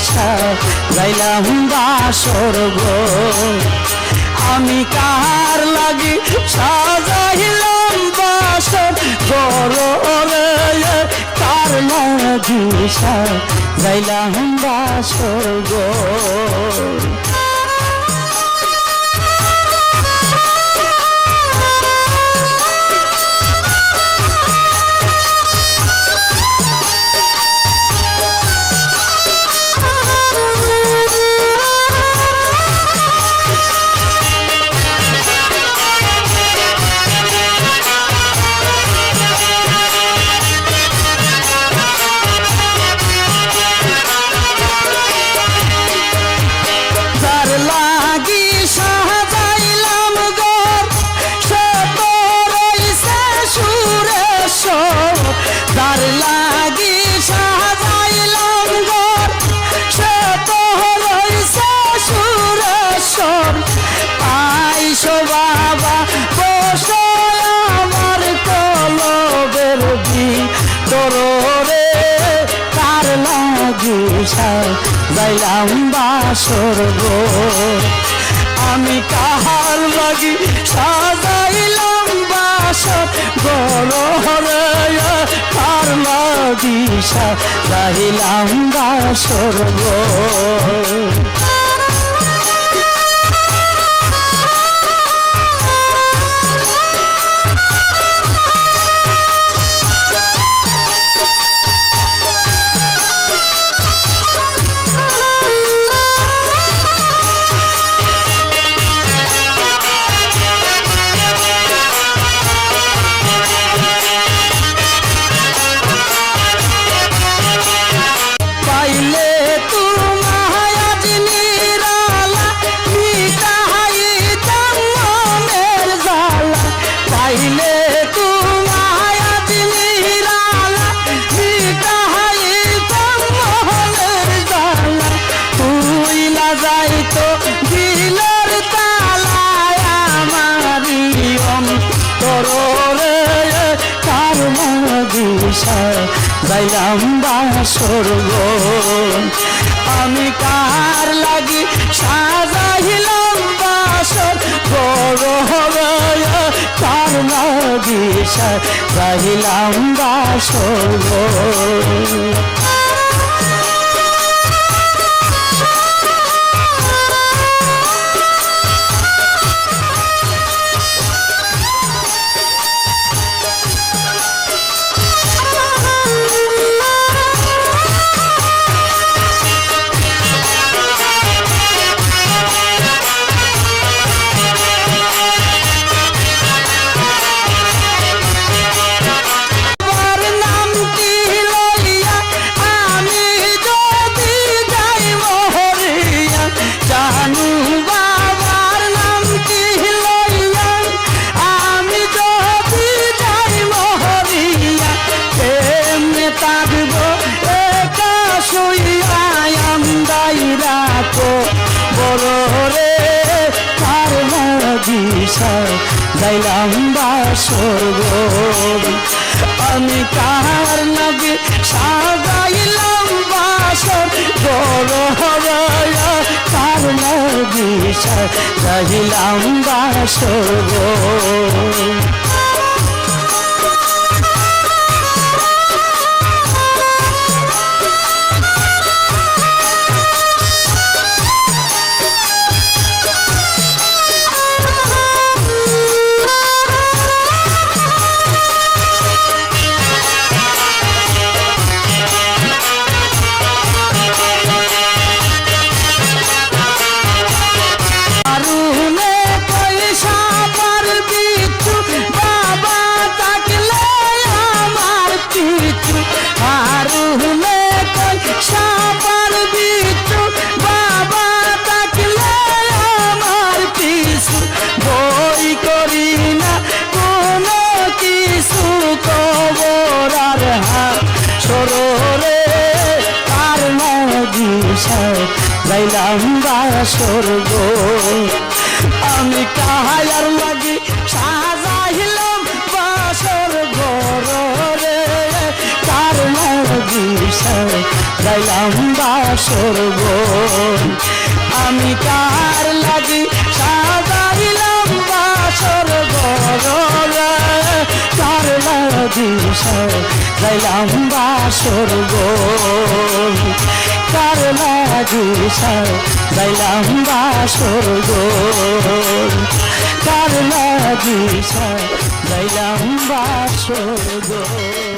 দিশা যাইলাম বাসর গো। আমি কার লাগি সাজাইলাম বাসর গরে কার লাগি সাজাইলাম বাসর গো। লাগি যাইলাম বাসর গো আমি কাহার লাগি সাজাইলাম বাসর গরহরে কার লাগি সাজাইলাম বাসর গো দিশা যাইলাম বাসর গো আমি কার লাগি সাজাইলাম বাসর? বড় হবে কার লাগি সাজাইলাম বাসর বড় রে কার দিশা যাইলাম বাসর গো। আমি কার নাগে সাজাইলাম বাসর, বড় হবে কার বাসর দিশা যাইলাম বাসর গো আমি কাহায়ার লাগি সাজাইলাম বাসর ঘর। রে কার লাগি যাইলাম বাসর বোন আমি কার লাগি সাজাইলাম বাসর গর কার লাগি সাজাইলাম বাসর বোন কার লাগি গাইলাম বাসর গো কার লাগি গাইলাম বাসর বোন